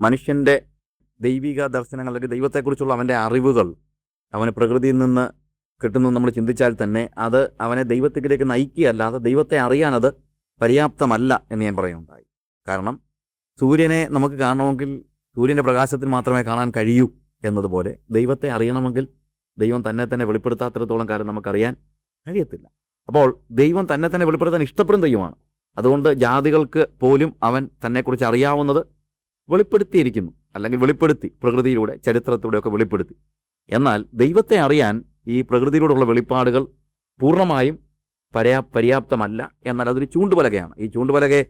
മനുഷ്യന്റെ ദൈവിക ദർശനങ്ങൾ അല്ലെങ്കിൽ ദൈവത്തെക്കുറിച്ചുള്ള അവന്റെ അറിവുകൾ അവന് പ്രകൃതിയിൽ നിന്ന് കിട്ടുന്നു നമ്മൾ ചിന്തിച്ചാൽ തന്നെ അത് അവനെ ദൈവത്തിലേക്ക് നയിക്കുകയല്ലാതെ ദൈവത്തെ അറിയാൻ അത് പര്യാപ്തമല്ല എന്ന് ഞാൻ പറയുന്നുണ്ടായി. കാരണം സൂര്യനെ നമുക്ക് കാണണമെങ്കിൽ സൂര്യന്റെ പ്രകാശത്തിൽ മാത്രമേ കാണാൻ കഴിയൂ എന്നതുപോലെ ദൈവത്തെ അറിയണമെങ്കിൽ ദൈവം തന്നെ തന്നെ വെളിപ്പെടുത്താത്തിടത്തോളം കാലം നമുക്കറിയാൻ കഴിയത്തില്ല. അപ്പോൾ ദൈവം തന്നെ തന്നെ വെളിപ്പെടുത്താൻ ഇഷ്ടപ്പെടുന്ന ദൈവമാണ്. അതുകൊണ്ട് ജാതികൾക്ക് പോലും അവൻ തന്നെക്കുറിച്ച് അറിയാവുന്നത് വെളിപ്പെടുത്തിയിരിക്കുന്നു. അല്ലെങ്കിൽ വെളിപ്പെടുത്തി പ്രകൃതിയിലൂടെ ചരിത്രത്തിലൂടെയൊക്കെ വെളിപ്പെടുത്തി. എന്നാൽ ദൈവത്തെ അറിയാൻ ഈ പ്രകൃതിയിലൂടെയുള്ള വെളിപ്പാടുകൾ പൂർണമായും പര്യാ പര്യാപ്തമല്ല എന്നാൽ അതൊരു ചൂണ്ടുപലകയാണ്. ഈ ചൂണ്ടുപലകയെ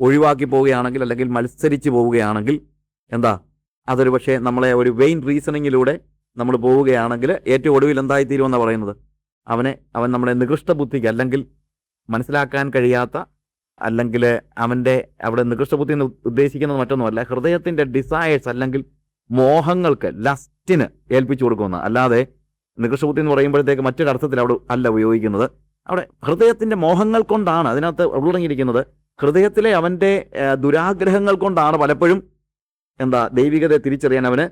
ഒഴിവാക്കി പോവുകയാണെങ്കിൽ അല്ലെങ്കിൽ മത്സരിച്ച് പോവുകയാണെങ്കിൽ എന്താ? അതൊരു പക്ഷേ നമ്മളെ ഒരു വെയിൻ റീസണിങ്ങിലൂടെ നമ്മൾ പോവുകയാണെങ്കിൽ ഏറ്റവും ഒടുവിൽ എന്തായിത്തീരുമെന്നാണ് പറയുന്നത്? അവനെ അവൻ നമ്മളെ നികൃഷ്ട ബുദ്ധിക്ക് അല്ലെങ്കിൽ മനസ്സിലാക്കാൻ കഴിയാത്ത അല്ലെങ്കിൽ അവന്റെ അവിടെ നികൃഷ്ട ബുദ്ധി എന്ന് ഉദ്ദേശിക്കുന്നത് മറ്റൊന്നുമല്ല. ഹൃദയത്തിന്റെ ഡിസയേഴ്സ് അല്ലെങ്കിൽ മോഹങ്ങൾക്ക് ലസ്റ്റിന് ഏൽപ്പിച്ചു കൊടുക്കുന്ന അല്ലാതെ നികൃഷ്ട ബുദ്ധി എന്ന് പറയുമ്പോഴത്തേക്ക് മറ്റൊരു അർത്ഥത്തിൽ അവിടെ അല്ല ഉപയോഗിക്കുന്നത്. അവിടെ ഹൃദയത്തിന്റെ മോഹങ്ങൾ കൊണ്ടാണ് അതിനകത്ത് ഉള്ളടങ്ങിയിരിക്കുന്നത് ഹൃദയത്തിലെ അവന്റെ ദുരാഗ്രഹങ്ങൾ കൊണ്ടാണ് പലപ്പോഴും എന്താ ദൈവികതയെ തിരിച്ചറിയാൻ അവന്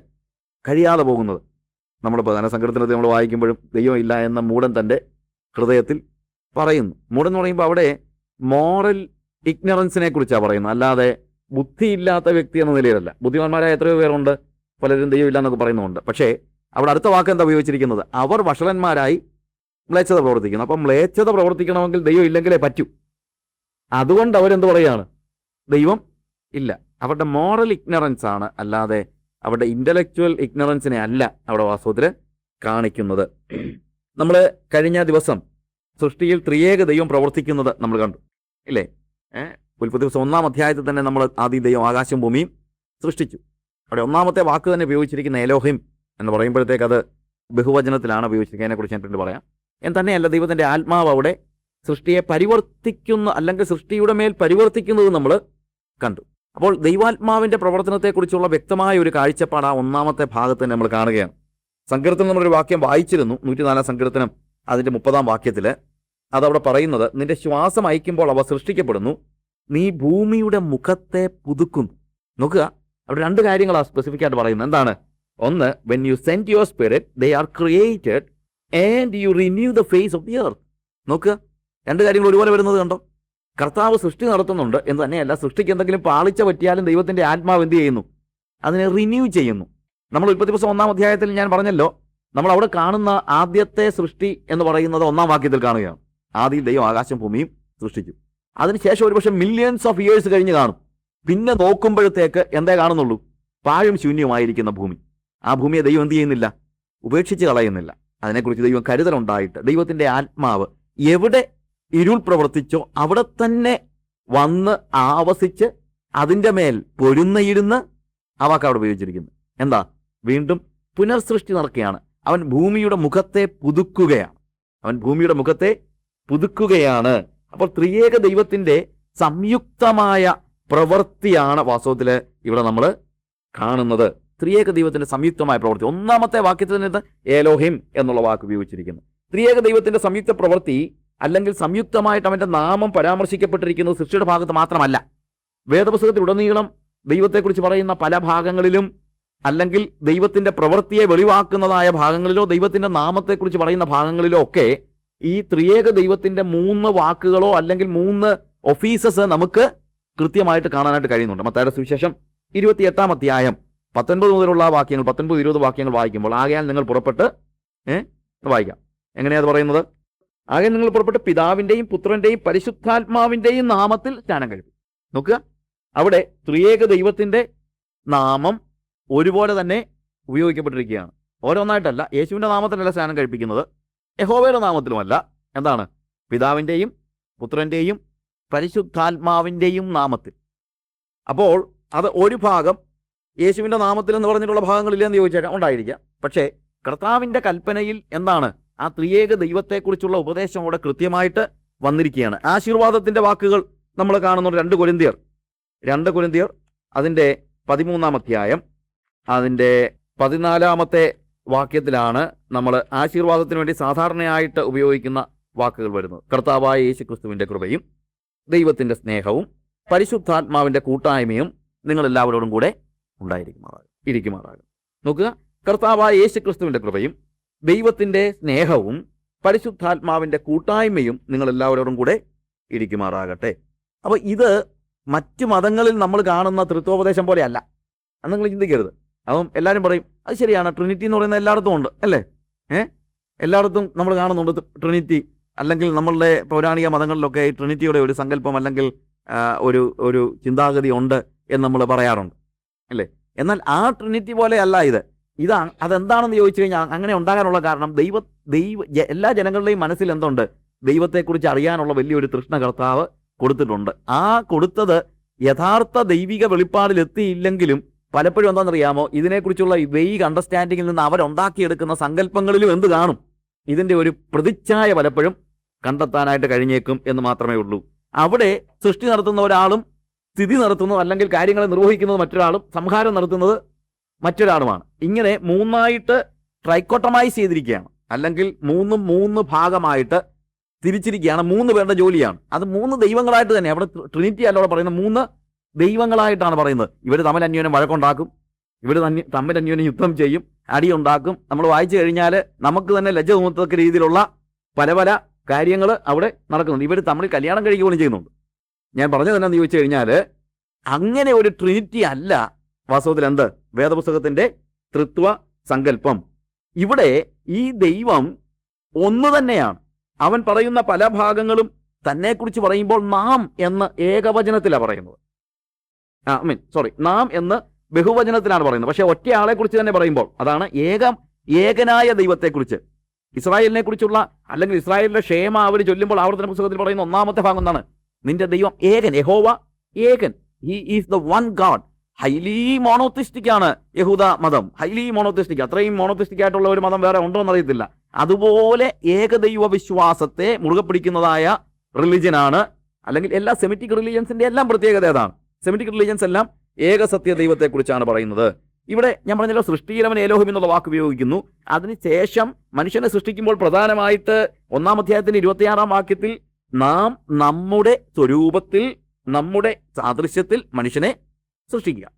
കഴിയാതെ പോകുന്നത്. നമ്മളിപ്പോൾ ധനസങ്കടത്തിനകത്ത് നമ്മൾ വായിക്കുമ്പോഴും ദൈവമില്ല എന്ന മൂടൻ തന്റെ ഹൃദയത്തിൽ പറയുന്നു. മൂടൻ എന്ന് പറയുമ്പോൾ അവിടെ മോറൽ ഇഗ്നറൻസിനെ കുറിച്ചാണ് പറയുന്നത്. അല്ലാതെ ബുദ്ധിയില്ലാത്ത വ്യക്തി എന്ന നിലയിലല്ല. ബുദ്ധിമാന്മാരായ എത്രയോ പേരുണ്ട്. പലരും ദൈവം ഇല്ല എന്നൊക്കെ പറയുന്നുണ്ട് പക്ഷേ അവിടെ അടുത്ത വാക്ക് എന്താ ഉപയോഗിച്ചിരിക്കുന്നത്? അവർ വഷളന്മാരായി മ്ലേച്ഛത പ്രവർത്തിക്കുന്നു. അപ്പം മ്ലേച്ഛത പ്രവർത്തിക്കണമെങ്കിൽ ദൈവം ഇല്ലെങ്കിലേ പറ്റൂ. അതുകൊണ്ട് അവരെന്ത് പറയുകയാണ്? ദൈവം ഇല്ല. അവരുടെ മോറൽ ഇഗ്നറൻസ് ആണ്. അല്ലാതെ അവരുടെ ഇന്റലക്ച്വൽ ഇഗ്നറൻസിനെ അല്ല അവിടെ വാസ്തവത്തിൽ കാണിക്കുന്നത്. നമ്മൾ കഴിഞ്ഞ ദിവസം സൃഷ്ടിയിൽ ത്രിയേക ദൈവം പ്രവർത്തിക്കുന്നത് നമ്മൾ കണ്ടു. ഇല്ലേ? ഉൽപ്പത്തി ദിവസം ഒന്നാം അധ്യായത്തിൽ തന്നെ നമ്മൾ ആദ്യ ദൈവം ആകാശം ഭൂമിയും സൃഷ്ടിച്ചു. അവിടെ ഒന്നാമത്തെ വാക്ക് തന്നെ ഉപയോഗിച്ചിരിക്കുന്ന എലോഹിം എന്ന് പറയുമ്പോഴത്തേക്ക് അത് ബഹുവചനത്തിലാണ് ഉപയോഗിച്ചിരിക്കുന്നത്. അതിനെക്കുറിച്ച് ഞാൻ പിന്നീട് പറയാം. എന്ന് തന്നെയല്ല ദൈവത്തിന്റെ ആത്മാവ് അവിടെ സൃഷ്ടിയെ പരിവർത്തിക്കുന്ന അല്ലെങ്കിൽ സൃഷ്ടിയുടെ മേൽ പരിവർത്തിക്കുന്നത് നമ്മൾ കണ്ടു. അപ്പോൾ ദൈവാത്മാവിന്റെ പ്രവർത്തനത്തെക്കുറിച്ചുള്ള വ്യക്തമായ ഒരു കാഴ്ചപ്പാട് ആ ഒന്നാമത്തെ ഭാഗത്ത് നമ്മൾ കാണുകയാണ്. സങ്കീർത്തനം എന്നൊരു വാക്യം വായിച്ചിരുന്നു. നൂറ്റിനാലാം സങ്കീർത്തനം അതിന്റെ മുപ്പതാം വാക്യത്തിൽ അതവിടെ പറയുന്നത് നിന്റെ ശ്വാസം അയക്കുമ്പോൾ അവ സൃഷ്ടിക്കപ്പെടുന്നു നീ ഭൂമിയുടെ മുഖത്തെ പുതുക്കുന്നു. നോക്കുക അവിടെ രണ്ട് കാര്യങ്ങളാണ് സ്പെസിഫിക് ആയിട്ട് പറയുന്നത്. എന്താണ്? ഒന്ന് when you send your spirit they are created and you renew the face of the earth നോക്കുക രണ്ട് കാര്യങ്ങൾ ഒരുപോലെ വരുന്നത് കണ്ടോ? കർത്താവ് സൃഷ്ടി നടത്തുന്നുണ്ട് എന്ന് തന്നെയല്ല സൃഷ്ടിക്ക് എന്തെങ്കിലും പാളിച്ച പറ്റിയാലും ദൈവത്തിന്റെ ആത്മാവ് എന്ത് ചെയ്യുന്നു? അതിനെ റിന്യൂ ചെയ്യുന്നു. നമ്മൾ ഉൽപ്പത്തി ദിവസം ഒന്നാം അധ്യായത്തിൽ ഞാൻ പറഞ്ഞല്ലോ നമ്മൾ അവിടെ കാണുന്ന ആദ്യത്തെ സൃഷ്ടി എന്ന് പറയുന്നത് ഒന്നാം വാക്യത്തിൽ കാണുകയാണ്. ആദ്യം ദൈവം ആകാശം ഭൂമിയും സൃഷ്ടിച്ചു. അതിനുശേഷം ഒരുപക്ഷെ മില്യൺസ് ഓഫ് ഇയേഴ്സ് കഴിഞ്ഞ് കാണും. പിന്നെ നോക്കുമ്പോഴത്തേക്ക് എന്തേ കാണുന്നുള്ളൂ? പാഴും ശൂന്യമായിരിക്കുന്ന ഭൂമി. ആ ഭൂമിയെ ദൈവം എന്ത് ചെയ്യുന്നില്ല? ഉപേക്ഷിച്ച് കളയുന്നില്ല. അതിനെക്കുറിച്ച് ദൈവം കരുതലുണ്ടായിട്ട് ദൈവത്തിന്റെ ആത്മാവ് എവിടെ ഇരുൾ പ്രവർത്തിച്ചോ അവിടെ തന്നെ വന്ന് ആവസിച്ച് അതിന്റെ മേൽ പൊരുന്നയിരുന്ന് ആ വാക്ക് അവിടെ ഉപയോഗിച്ചിരിക്കുന്നു. എന്താ? വീണ്ടും പുനർസൃഷ്ടി നടക്കുകയാണ്. അവൻ ഭൂമിയുടെ മുഖത്തെ പുതുക്കുകയാണ്. അവൻ ഭൂമിയുടെ മുഖത്തെ പുതുക്കുകയാണ്. അപ്പോൾ ത്രിയേക ദൈവത്തിന്റെ സംയുക്തമായ പ്രവൃത്തിയാണ് വാസ്തവത്തിൽ ഇവിടെ നമ്മൾ കാണുന്നത്. ത്രിയേക ദൈവത്തിന്റെ സംയുക്തമായ പ്രവൃത്തി. ഒന്നാമത്തെ വാക്യത്തിൽ നിന്ന് ഏലോഹിം എന്നുള്ള വാക്ക് ഉപയോഗിച്ചിരിക്കുന്നു. ത്രിയേക ദൈവത്തിന്റെ സംയുക്ത പ്രവൃത്തി അല്ലെങ്കിൽ സംയുക്തമായിട്ട് അവന്റെ നാമം പരാമർശിക്കപ്പെട്ടിരിക്കുന്നത് സൃഷ്ടിയുടെ ഭാഗത്ത് മാത്രമല്ല. വേദപുസ്തകത്തിൽ ഉടനീളം ദൈവത്തെക്കുറിച്ച് പറയുന്ന പല ഭാഗങ്ങളിലും അല്ലെങ്കിൽ ദൈവത്തിന്റെ പ്രവൃത്തിയെ വെളിവാക്കുന്നതായ ഭാഗങ്ങളിലോ ദൈവത്തിന്റെ നാമത്തെക്കുറിച്ച് പറയുന്ന ഭാഗങ്ങളിലോ ഒക്കെ ഈ ത്രിയേക ദൈവത്തിന്റെ മൂന്ന് വാക്കുകളോ അല്ലെങ്കിൽ മൂന്ന് ഒഫീസസ് നമുക്ക് കൃത്യമായിട്ട് കാണാനായിട്ട് കഴിയുന്നുണ്ട്. മത്തായുടെ സുവിശേഷം ഇരുപത്തിയെട്ടാം അധ്യായം പത്തൊൻപത് മുതലുള്ള വാക്യങ്ങൾ പത്തൊൻപത് ഇരുപത് വാക്യങ്ങൾ വായിക്കുമ്പോൾ ആകയാൽ നിങ്ങൾ പുറപ്പെട്ട് ഏഹ് വായിക്കാം. എങ്ങനെയാ പറയുന്നത്? ആകെ നിങ്ങൾ പുറപ്പെട്ട് പിതാവിന്റെയും പുത്രന്റെയും പരിശുദ്ധാത്മാവിന്റെയും നാമത്തിൽ സ്നാനം കഴിക്കും. നോക്കുക. അവിടെ ത്രിയേക ദൈവത്തിന്റെ നാമം ഒരുപോലെ തന്നെ ഉപയോഗിക്കപ്പെട്ടിരിക്കുകയാണ്. ഓരോന്നായിട്ടല്ല യേശുവിന്റെ നാമത്തിലല്ല സ്നാനം കഴിപ്പിക്കുന്നത്. യഹോവയുടെ നാമത്തിലുമല്ല. എന്താണ്? പിതാവിന്റെയും പുത്രന്റെയും പരിശുദ്ധാത്മാവിന്റെയും നാമത്തിൽ. അപ്പോൾ അത് ഒരു ഭാഗം യേശുവിന്റെ നാമത്തിൽ എന്ന് പറഞ്ഞിട്ടുള്ള ഭാഗങ്ങളില്ലെന്ന് ചോദിച്ചാൽ ഉണ്ടായിരിക്കാം. പക്ഷേ കർത്താവിന്റെ കൽപ്പനയിൽ എന്താണ്? ആ ത്രിയേക ദൈവത്തെക്കുറിച്ചുള്ള ഉപദേശം അവിടെ കൃത്യമായിട്ട് വന്നിരിക്കുകയാണ്. ആശീർവാദത്തിന്റെ വാക്കുകൾ നമ്മൾ കാണുന്നുണ്ട് രണ്ട് കൊരിന്തിയർ. രണ്ട് കൊരിന്തിയർ അതിന്റെ പതിമൂന്നാം അധ്യായം അതിന്റെ പതിനാലാമത്തെ വാക്യത്തിലാണ് നമ്മൾ ആശീർവാദത്തിന് വേണ്ടി സാധാരണയായിട്ട് ഉപയോഗിക്കുന്ന വാക്കുകൾ വരുന്നത്. കർത്താവായ യേശു ക്രിസ്തുവിന്റെ കൃപയും ദൈവത്തിന്റെ സ്നേഹവും പരിശുദ്ധാത്മാവിന്റെ കൂട്ടായ്മയും നിങ്ങളെല്ലാവരോടും കൂടെ ഉണ്ടായിരിക്കുമാറാകും ഇരിക്കുമാറാകും നോക്കുക. കർത്താവായ യേശു ക്രിസ്തുവിന്റെ കൃപയും ദൈവത്തിന്റെ സ്നേഹവും പരിശുദ്ധാത്മാവിന്റെ കൂട്ടായ്മയും നിങ്ങളെല്ലാവരോടും കൂടെ ഇരിക്കുമാറാകട്ടെ. അപ്പോൾ ഇത് മറ്റു മതങ്ങളിൽ നമ്മൾ കാണുന്ന തൃത്വോപദേശം പോലെയല്ല. നിങ്ങൾ ചിന്തിക്കരുത്. അപ്പം എല്ലാവരും പറയും അത് ശരിയാണ് ട്രിനിറ്റി എന്ന് പറയുന്നത് എല്ലായിടത്തും ഉണ്ട് അല്ലേ? ഏ? എല്ലായിടത്തും നമ്മൾ കാണുന്നുണ്ട് ട്രിനിറ്റി അല്ലെങ്കിൽ നമ്മളുടെ പൗരാണിക മതങ്ങളിലൊക്കെ ഈ ട്രിനിറ്റിയുടെ ഒരു സങ്കല്പം അല്ലെങ്കിൽ ഒരു ഒരു ചിന്താഗതി ഉണ്ട് എന്ന് നമ്മൾ പറയാറുണ്ട് അല്ലേ? എന്നാൽ ആ ട്രിനിറ്റി പോലെ അല്ല ഇത്. ഇത് അതെന്താണെന്ന് ചോദിച്ചു കഴിഞ്ഞാൽ അങ്ങനെ ഉണ്ടാകാനുള്ള കാരണം ദൈവ ദൈവ എല്ലാ ജനങ്ങളുടെയും മനസ്സിൽ എന്തുണ്ട്? ദൈവത്തെക്കുറിച്ച് അറിയാനുള്ള വലിയൊരു തൃഷ്ണ കർത്താവ് കൊടുത്തിട്ടുണ്ട്. ആ കൊടുത്തത് യഥാർത്ഥ ദൈവിക വെളിപ്പാടിൽ എത്തിയില്ലെങ്കിലും പലപ്പോഴും എന്താണെന്നറിയാമോ? ഇതിനെക്കുറിച്ചുള്ള വെയ്ഗ് അണ്ടർസ്റ്റാൻഡിങ്ങിൽ നിന്ന് അവരുണ്ടാക്കിയെടുക്കുന്ന സങ്കല്പങ്ങളിലും എന്ത് കാണും? ഇതിന്റെ ഒരു പ്രതിച്ഛായ പലപ്പോഴും കണ്ടെത്താനായിട്ട് കഴിഞ്ഞേക്കും എന്ന് മാത്രമേ ഉള്ളൂ. അവിടെ സൃഷ്ടി നടത്തുന്ന ഒരാളും സ്ഥിതി നടത്തുന്നത് അല്ലെങ്കിൽ കാര്യങ്ങളെ നിർവഹിക്കുന്നത് മറ്റൊരാളും സംഹാരം നടത്തുന്നത് മറ്റൊരാളുമാണ്. ഇങ്ങനെ മൂന്നായിട്ട് ട്രൈക്കോട്ടമായി ചെയ്തിരിക്കുകയാണ്. അല്ലെങ്കിൽ മൂന്നും മൂന്ന് ഭാഗമായിട്ട് തിരിച്ചിരിക്കുകയാണ് മൂന്ന് പേരുടെ ജോലിയാണ്. അത് മൂന്ന് ദൈവങ്ങളായിട്ട് തന്നെ. അവിടെ ട്രിനിറ്റി അല്ലോടെ പറയുന്ന മൂന്ന് ദൈവങ്ങളായിട്ടാണ് പറയുന്നത്. ഇവർ തമ്മിൽ അന്യോന്യം വഴക്കുണ്ടാക്കും. ഇവർ തന്നെ തമ്മിൽ അന്യോന്യം യുദ്ധം ചെയ്യും. അടിയുണ്ടാക്കും. നമ്മൾ വായിച്ചു കഴിഞ്ഞാൽ നമുക്ക് തന്നെ ലജ്ജ തോന്നത്തക്ക രീതിയിലുള്ള പല പല കാര്യങ്ങൾ അവിടെ നടക്കുന്നുണ്ട്. ഇവർ തമ്മിൽ കല്യാണം കഴിക്കുക പോലും ചെയ്യുന്നുണ്ട്. ഞാൻ പറഞ്ഞത് തന്നെ ചോദിച്ചു കഴിഞ്ഞാൽ അങ്ങനെ ഒരു ട്രിനിറ്റി അല്ല വാസ്തവത്തിൽ എന്ത്? വേദപുസ്തകത്തിന്റെ തൃത്വ സങ്കല്പം. ഇവിടെ ഈ ദൈവം ഒന്ന് തന്നെയാണ്. അവൻ പറയുന്ന പല ഭാഗങ്ങളും തന്നെക്കുറിച്ച് പറയുമ്പോൾ നാം എന്ന് ഏകവചനത്തിലാണ് പറയുന്നത്. ആ മീൻ സോറി നാം എന്ന് ബഹുവചനത്തിലാണ് പറയുന്നത്. പക്ഷേ ഒറ്റയാളെ കുറിച്ച് തന്നെ പറയുമ്പോൾ അതാണ് ഏക ഏകനായ ദൈവത്തെക്കുറിച്ച്. ഇസ്രായേലിനെ കുറിച്ചുള്ള അല്ലെങ്കിൽ ഇസ്രായേലിന്റെ ക്ഷേമ അവർ ചൊല്ലുമ്പോൾ ആവർത്തന പുസ്തകത്തിൽ പറയുന്ന ഒന്നാമത്തെ ഭാഗം എന്താണ്? നിന്റെ ദൈവം ഏകൻ യഹോവ ഏകൻ. He is the one God highly monotheistic ആണ് യഹൂദ മതം. ഹൈലി മോണോത്തിസ്റ്റിക് അത്രയും മോണോത്തിസ്റ്റിക് ആയിട്ടുള്ള ഒരു മതം വേറെ ഉണ്ടോ എന്നറിയത്തില്ല അതുപോലെ ഏകദൈവ വിശ്വാസത്തെ മുറുകെ പിടിക്കുന്നതായ റിലിജനാണ് അല്ലെങ്കിൽ എല്ലാ സെമിറ്റിക് റിലീജിയൻസിന്റെ എല്ലാം പ്രത്യേകത അതാണ് സെമിറ്റിക് റിലീജിയൻസ് എല്ലാം ഏകസത്യ ദൈവത്തെക്കുറിച്ചാണ് പറയുന്നത്. ഇവിടെ ഞാൻ പറഞ്ഞല്ലോ സൃഷ്ടിയിലവൻ ഏലോഹം എന്നുള്ള വാക്ക് ഉപയോഗിക്കുന്നു. അതിനുശേഷം മനുഷ്യനെ സൃഷ്ടിക്കുമ്പോൾ പ്രധാനമായിട്ട് ഒന്നാം അധ്യായത്തിന്റെ ഇരുപത്തിയാറാം വാക്യത്തിൽ നാം നമ്മുടെ സ്വരൂപത്തിൽ നമ്മുടെ സാദൃശ്യത്തിൽ മനുഷ്യനെ സൃഷ്ടിക്കുക.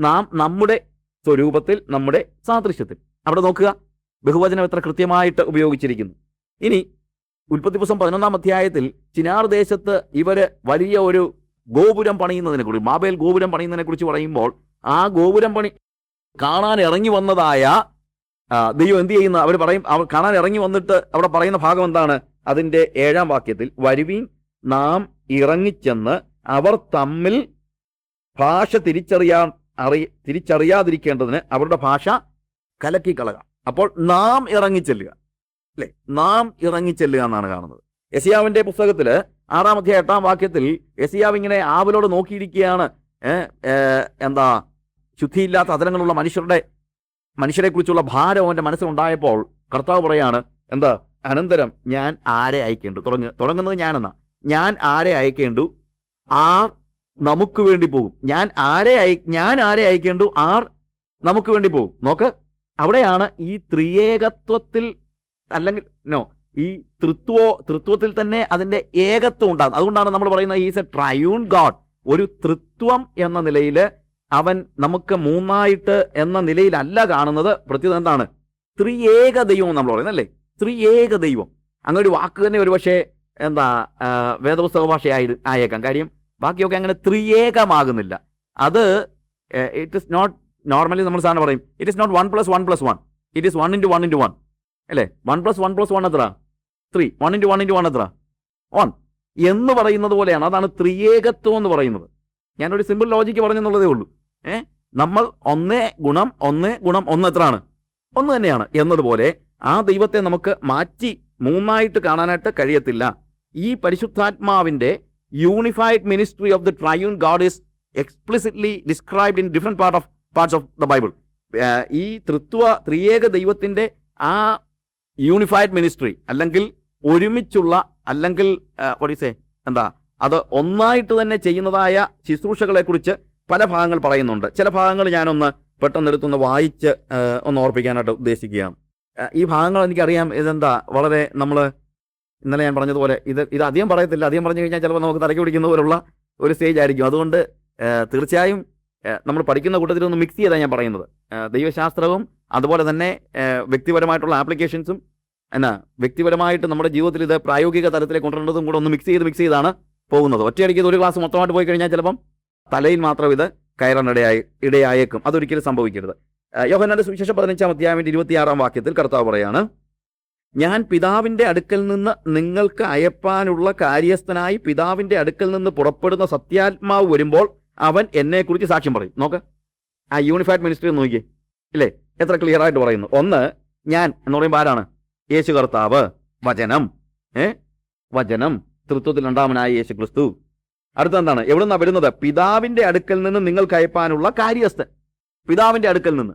നാം നമ്മുടെ സ്വരൂപത്തിൽ നമ്മുടെ സാദൃശ്യത്തിൽ. അവിടെ നോക്കുക. ബഹുവചനം എത്ര കൃത്യമായിട്ട് ഉപയോഗിച്ചിരിക്കുന്നു. ഇനി ഉൽപ്പത്തി പുസ്തകം പതിനൊന്നാം അധ്യായത്തിൽ ചിനാർ ദേശത്ത് ഇവർ വലിയ ഒരു ഗോപുരം പണിയുന്നതിനെ കുറിച്ച് മാബേൽ ഗോപുരം പണിയുന്നതിനെ കുറിച്ച് പറയുമ്പോൾ ആ ഗോപുരം പണി കാണാൻ ഇറങ്ങി വന്നതായ ദൈവം എന്ത് ചെയ്യുന്ന? അവർ പറയും അവർ കാണാൻ ഇറങ്ങി വന്നിട്ട് അവിടെ പറയുന്ന ഭാഗം എന്താണ്? അതിന്റെ ഏഴാം വാക്യത്തിൽ വരുവീൻ നാം ഇറങ്ങിച്ചെന്ന് അവർ തമ്മിൽ ഭാഷ തിരിച്ചറിയാൻ അറി തിരിച്ചറിയാതിരിക്കേണ്ടതിന് അവരുടെ ഭാഷ കലക്കിക്കളക. അപ്പോൾ നാം ഇറങ്ങിച്ചെല്ലുക. അല്ലെ? നാം ഇറങ്ങിച്ചെല്ലുക എന്നാണ് കാണുന്നത്. യസിയാവിന്റെ പുസ്തകത്തിൽ ആറാം അധ്യായ എട്ടാം വാക്യത്തിൽ യസിയാവ് ഇങ്ങനെ ആവലോട് നോക്കിയിരിക്കുകയാണ്. എന്താ ശുദ്ധിയില്ലാത്ത അതരങ്ങളുള്ള മനുഷ്യരുടെ മനുഷ്യരെ കുറിച്ചുള്ള ഭാരം അവന്റെ മനസ്സിലുണ്ടായപ്പോൾ കർത്താവ് പറയാണ് എന്താ അനന്തരം ഞാൻ ആരെ അയക്കേണ്ടു? തുടങ്ങ തുടങ്ങുന്നത് ഞാനെന്നാ. ഞാൻ ആരെ അയക്കേണ്ടു? ആർ നമുക്ക് വേണ്ടി പോകും. ഞാൻ ആരെ അയ ഞാൻ ആരെ അയക്കേണ്ടു? ആർ നമുക്ക് വേണ്ടി പോകും. നോക്ക് അവിടെയാണ് ഈ ത്രിയേകത്വത്തിൽ അല്ലെങ്കിൽ നോ ഈ തൃത്വോ തൃത്വത്തിൽ തന്നെ അതിന്റെ ഏകത്വം ഉണ്ടാകും. അതുകൊണ്ടാണ് നമ്മൾ പറയുന്നത് ഈസ് എ ട്രയൂൺ ഗാഡ് ഒരു തൃത്വം എന്ന നിലയിൽ അവൻ നമുക്ക് മൂന്നായിട്ട് എന്ന നിലയിലല്ല കാണുന്നത്. പ്രത്യേകത എന്താണ്? ത്രിയേക ദൈവം നമ്മൾ പറയുന്നത് അല്ലേ? ത്രിയേക ദൈവം അങ്ങനെ ഒരു വാക്ക് തന്നെ ഒരു പക്ഷേ എന്താ വേദപുസ്തക ഭാഷയായി ആയേക്കാം. കാര്യം ബാക്കിയൊക്കെ അങ്ങനെ ത്രിയേകമാകുന്നില്ല. അത് ഇറ്റ് ഇസ് നോട്ട് നോർമലി നമ്മൾ സാധനം പറയും it is not one plus one plus one it is one into one into one അല്ലേ? One plus one plus one എത്ര three one into one into one എത്ര വൺ എന്ന് പറയുന്നത് പോലെയാണ്. അതാണ് ത്രിയേകത്വം എന്ന് പറയുന്നത്. ഞാനൊരു സിമ്പിൾ ലോജിക്ക് പറഞ്ഞെന്നുള്ളതേ ഉള്ളൂ. ഏ? നമ്മൾ ഒന്നേ ഗുണം ഒന്ന് ഗുണം ഒന്ന് എത്രയാണ്? ഒന്ന് തന്നെയാണ്. എന്നതുപോലെ ആ ദൈവത്തെ നമുക്ക് മാറ്റി മൂന്നായിട്ട് കാണാനായിട്ട് കഴിയത്തില്ല. ഈ പരിശുദ്ധാത്മാവിന്റെ unified ministry of the triune God is explicitly described in different part of parts of the Bible ഈ തൃത്വ ത്രിയേക ദൈവത്തിന്റെ ആ യൂണിഫൈഡ് മിനിസ്ട്രി അല്ലെങ്കിൽ ഒരുമിച്ചുള്ള അല്ലെങ്കിൽ ഒഡീസേ എന്താ? അത് ഒന്നായിട്ട് തന്നെ ചെയ്യുന്നതായ ശുശ്രൂഷകളെ കുറിച്ച് പല ഭാഗങ്ങൾ പറയുന്നുണ്ട്. ചില ഭാഗങ്ങൾ ഞാനൊന്ന് പെട്ടെന്ന് എടുത്തൊന്ന് വായിച്ച് ഒന്ന് ഓർപ്പിക്കാനായിട്ട് ഉദ്ദേശിക്കുകയാണ്. ഈ ഭാഗങ്ങൾ എനിക്കറിയാം ഇതെന്താ? വളരെ നമ്മൾ ഇന്നലെ ഞാൻ പറഞ്ഞതുപോലെ ഇത് ഇത് അധികം പറയത്തില്ല. അധികം പറഞ്ഞു കഴിഞ്ഞാൽ ചിലപ്പോൾ നമുക്ക് തലയ്ക്ക് പിടിക്കുന്ന പോലുള്ള ഒരു സ്റ്റേജ് ആയിരിക്കും. അതുകൊണ്ട് തീർച്ചയായും നമ്മൾ പഠിക്കുന്ന കൂട്ടത്തിൽ ഒന്ന് മിക്സ് ചെയ്താണ് ഞാൻ പറയുന്നത്. ദൈവശാസ്ത്രവും അതുപോലെ തന്നെ വ്യക്തിപരമായിട്ടുള്ള ആപ്ലിക്കേഷൻസും എന്നാ വ്യക്തിപരമായിട്ട് നമ്മുടെ ജീവിതത്തിൽ ഇത് പ്രായോഗിക തലത്തിലേക്ക് കൊണ്ടുവരേണ്ടതും കൂടെ ഒന്ന് മിക്സ് ചെയ്ത് മിക്സ് ചെയ്താണ് പോകുന്നത്. ഒറ്റയടിക്ക് ഒരു ക്ലാസ് മൊത്തമായിട്ട് പോയി കഴിഞ്ഞാൽ ചിലപ്പം തലയിൽ മാത്രം ഇത് കയറാൻ ഇടയായി ഇടയായേക്കും. അതൊരിക്കലും സംഭവിക്കരുത്. യോഹന്നാന്റെ സുവിശേഷം പതിനഞ്ചാം അധ്യായത്തിന്റെ ഇരുപത്തിയാറാം വാക്യത്തിൽ കർത്താവ് പറയാണ് ഞാൻ പിതാവിന്റെ അടുക്കൽ നിന്ന് നിങ്ങൾക്ക് അയപ്പാനുള്ള കാര്യസ്ഥനായി പിതാവിന്റെ അടുക്കൽ നിന്ന് പുറപ്പെടുന്ന സത്യാത്മാവ് വരുമ്പോൾ അവൻ എന്നെക്കുറിച്ച് സാക്ഷ്യം പറയും. നോക്ക് ആ യൂണിഫൈഡ് മിനിസ്റ്ററി നോക്കി നോക്കിയേ. ഇല്ലേ? എത്ര ക്ലിയർ ആയിട്ട് പറയുന്നു. ഒന്ന് ഞാൻ എന്ന് പറയുമ്പോൾ ആരാണ്? യേശു കർത്താവ് വചനം ഏ? വചനം തൃത്വത്തിൽ രണ്ടാമനായ യേശു ക്രിസ്തു അടുത്ത എന്താണ് എവിടുന്നാ വരുന്നത്? പിതാവിന്റെ അടുക്കൽ നിന്ന് നിങ്ങൾക്ക് അയപ്പാനുള്ള കാര്യസ്ഥൻ. പിതാവിന്റെ അടുക്കൽ നിന്ന്.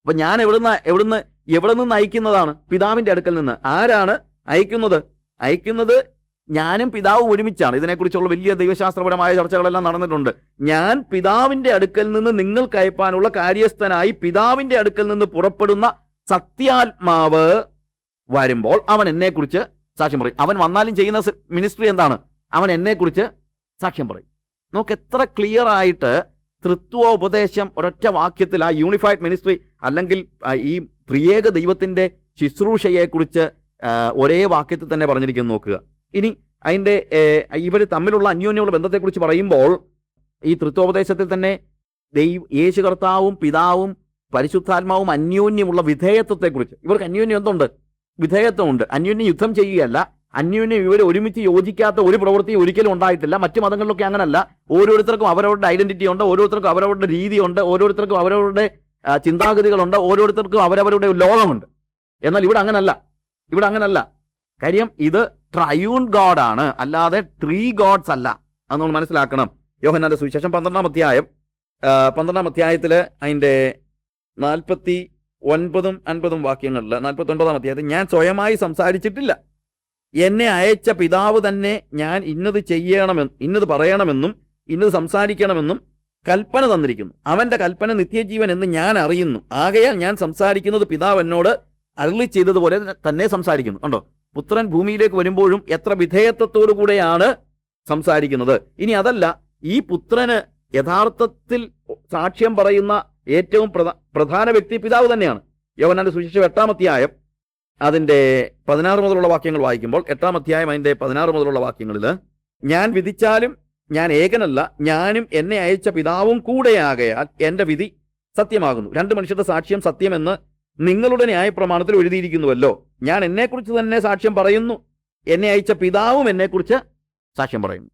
അപ്പൊ ഞാൻ എവിടുന്ന എവിടുന്ന് എവിടെ നിന്ന് അയക്കുന്നതാണ്? പിതാവിന്റെ അടുക്കൽ നിന്ന്. ആരാണ് അയക്കുന്നത്? അയക്കുന്നത് ഞാനും പിതാവും ഒരുമിച്ചാണ്. ഇതിനെക്കുറിച്ചുള്ള വലിയ ദൈവശാസ്ത്രപരമായ ചർച്ചകളെല്ലാം നടന്നിട്ടുണ്ട്. ഞാൻ പിതാവിന്റെ അടുക്കൽ നിന്ന് നിങ്ങൾക്ക് അയപ്പാനുള്ള കാര്യസ്ഥനായി പിതാവിന്റെ അടുക്കൽ നിന്ന് പുറപ്പെടുന്ന സത്യാത്മാവ് വരുമ്പോൾ അവൻ എന്നെക്കുറിച്ച് സാക്ഷ്യം പറയും. അവൻ വന്നാലും ചെയ്യുന്ന മിനിസ്ട്രി എന്താണ്? അവൻ എന്നെക്കുറിച്ച് സാക്ഷ്യം പറയും. നമുക്ക് എത്ര ക്ലിയർ ആയിട്ട് തൃത്വോപദേശം ഒരൊറ്റ വാക്യത്തിൽ ആ യൂണിഫൈഡ് മിനിസ്ട്രി അല്ലെങ്കിൽ ഈ പ്രിയേക ദൈവത്തിന്റെ ശുശ്രൂഷയെക്കുറിച്ച് ഒരേ വാക്യത്തിൽ തന്നെ പറഞ്ഞിരിക്കുന്നു നോക്കുക. ഇനി അതിന്റെ ഇവർ തമ്മിലുള്ള അന്യോന്യമുള്ള ബന്ധത്തെക്കുറിച്ച് പറയുമ്പോൾ ഈ തൃത്വോപദേശത്തിൽ തന്നെ ദൈവ യേശു കർത്താവും പിതാവും പരിശുദ്ധാത്മാവും അന്യോന്യമുള്ള വിധേയത്വത്തെക്കുറിച്ച്. ഇവർക്ക് അന്യോന്യം എന്തുണ്ട്? വിധേയത്വമുണ്ട്. അന്യോന്യം യുദ്ധം ചെയ്യുകയല്ല. അന്യോന്യം ഇവരെ ഒരുമിച്ച് യോജിക്കാത്ത ഒരു പ്രവൃത്തി ഒരിക്കലും ഉണ്ടായിട്ടില്ല. മറ്റു മതങ്ങളിലൊക്കെ അങ്ങനല്ല. ഓരോരുത്തർക്കും അവരവരുടെ ഐഡന്റിറ്റി ഉണ്ട് ഓരോരുത്തർക്കും അവരവരുടെ രീതിയുണ്ട് ഓരോരുത്തർക്കും അവരവരുടെ ചിന്താഗതികളുണ്ട് ഓരോരുത്തർക്കും അവരവരുടെ ലോകമുണ്ട്. എന്നാൽ ഇവിടെ അങ്ങനല്ല. ഇവിടെ അങ്ങനല്ല. കാര്യം ഇത് ട്രയൂൺ ഗോഡ് ആണ്. അല്ലാതെ ട്രീ ഗോഡ്സ് അല്ല. അത് നമ്മൾ മനസ്സിലാക്കണം. യോഹന്നാന്റെ സുവിശേഷം പന്ത്രണ്ടാം അധ്യായം പന്ത്രണ്ടാം അധ്യായത്തിൽ അതിന്റെ നാൽപ്പത്തി ഒൻപതും അൻപതും വാക്യങ്ങളിൽ നാൽപ്പത്തി ഒൻപതാം അധ്യായത്തിൽ ഞാൻ സ്വയമായി സംസാരിച്ചിട്ടില്ല. എന്നെ അയച്ച പിതാവ് തന്നെ ഞാൻ ഇന്നത് ചെയ്യണമെന്ന് ഇന്നത് പറയണമെന്നും ഇന്നത് സംസാരിക്കണമെന്നും കൽപ്പന തന്നിരിക്കുന്നു. അവന്റെ കൽപ്പന നിത്യജീവൻ എന്ന് ഞാൻ അറിയുന്നു. ആകയാൽ ഞാൻ സംസാരിക്കുന്നത് പിതാവ് എന്നോട് അരളി ചെയ്തതുപോലെ തന്നെ സംസാരിക്കുന്നു. കണ്ടോ? പുത്രൻ ഭൂമിയിലേക്ക് വരുമ്പോഴും എത്ര വിധേയത്വത്തോടു കൂടെയാണ് സംസാരിക്കുന്നത്. ഇനി അതല്ല ഈ പുത്രന് യഥാർത്ഥത്തിൽ സാക്ഷ്യം പറയുന്ന ഏറ്റവും പ്രധാന വ്യക്തി പിതാവ് തന്നെയാണ്. യോഹനാന്റെ സുശേഷം എട്ടാം അധ്യായം അതിന്റെ പതിനാറ് മുതലുള്ള വാക്യങ്ങൾ വായിക്കുമ്പോൾ എട്ടാം അധ്യായം അതിന്റെ പതിനാറ് മുതലുള്ള വാക്യങ്ങളിൽ ഞാൻ വിധിച്ചാലും ഞാൻ ഏകനല്ല ഞാനും എന്നെ അയച്ച പിതാവും കൂടെയാകയാൽ എന്റെ വിധി സത്യമാകുന്നു. രണ്ട് മനുഷ്യരുടെ സാക്ഷ്യം സത്യമെന്ന് നിങ്ങളുടെ ന്യായപ്രമാണത്തിൽ എഴുതിയിരിക്കുന്നുവല്ലോ. ഞാൻ എന്നെക്കുറിച്ച് തന്നെ സാക്ഷ്യം പറയുന്നു. എന്നെ അയച്ച പിതാവും എന്നെക്കുറിച്ച് സാക്ഷ്യം പറയുന്നു.